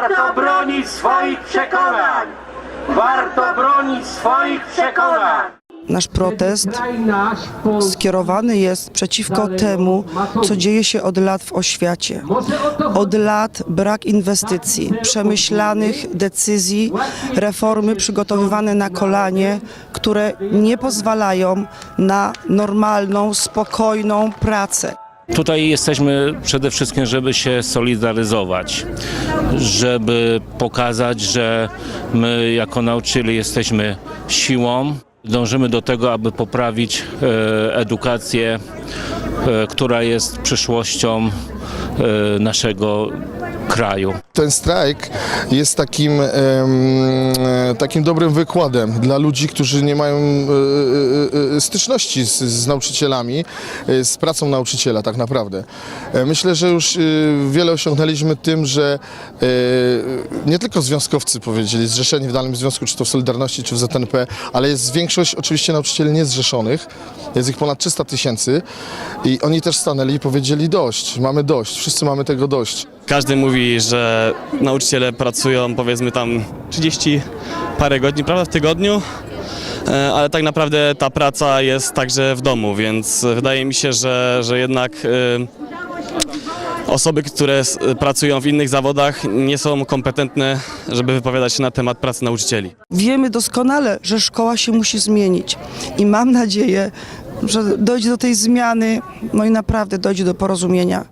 Warto bronić swoich przekonań! Warto bronić swoich przekonań! Nasz protest skierowany jest przeciwko temu, co dzieje się od lat w oświacie. Od lat brak inwestycji, przemyślanych decyzji, reformy przygotowywane na kolanie, które nie pozwalają na normalną, spokojną pracę. Tutaj jesteśmy przede wszystkim, żeby się solidaryzować, żeby pokazać, że my jako nauczyciele jesteśmy siłą. Dążymy do tego, aby poprawić e, edukację, która jest przyszłością e, naszego kraju. Ten strajk jest takim, e, takim dobrym wykładem dla ludzi, którzy nie mają e, e, e, styczności z, z nauczycielami, e, z pracą nauczyciela tak naprawdę. E, Myślę, że już e, wiele osiągnęliśmy tym, że e, nie tylko związkowcy powiedzieli, zrzeszeni w danym związku, czy to w Solidarności, czy w ZNP, ale jest większość oczywiście nauczycieli niezrzeszonych, jest ich ponad 300 tysięcy i oni też stanęli i powiedzieli dość, mamy dość, wszyscy mamy tego dość. Każdy mówi, że nauczyciele pracują powiedzmy tam 30 parę godzin prawda, w tygodniu, e, ale tak naprawdę ta praca jest także w domu, więc wydaje mi się, że, że jednak e, osoby, które pracują w innych zawodach nie są kompetentne, żeby wypowiadać się na temat pracy nauczycieli. Wiemy doskonale, że szkoła się musi zmienić i mam nadzieję, że dojdzie do tej zmiany, no i naprawdę dojdzie do porozumienia.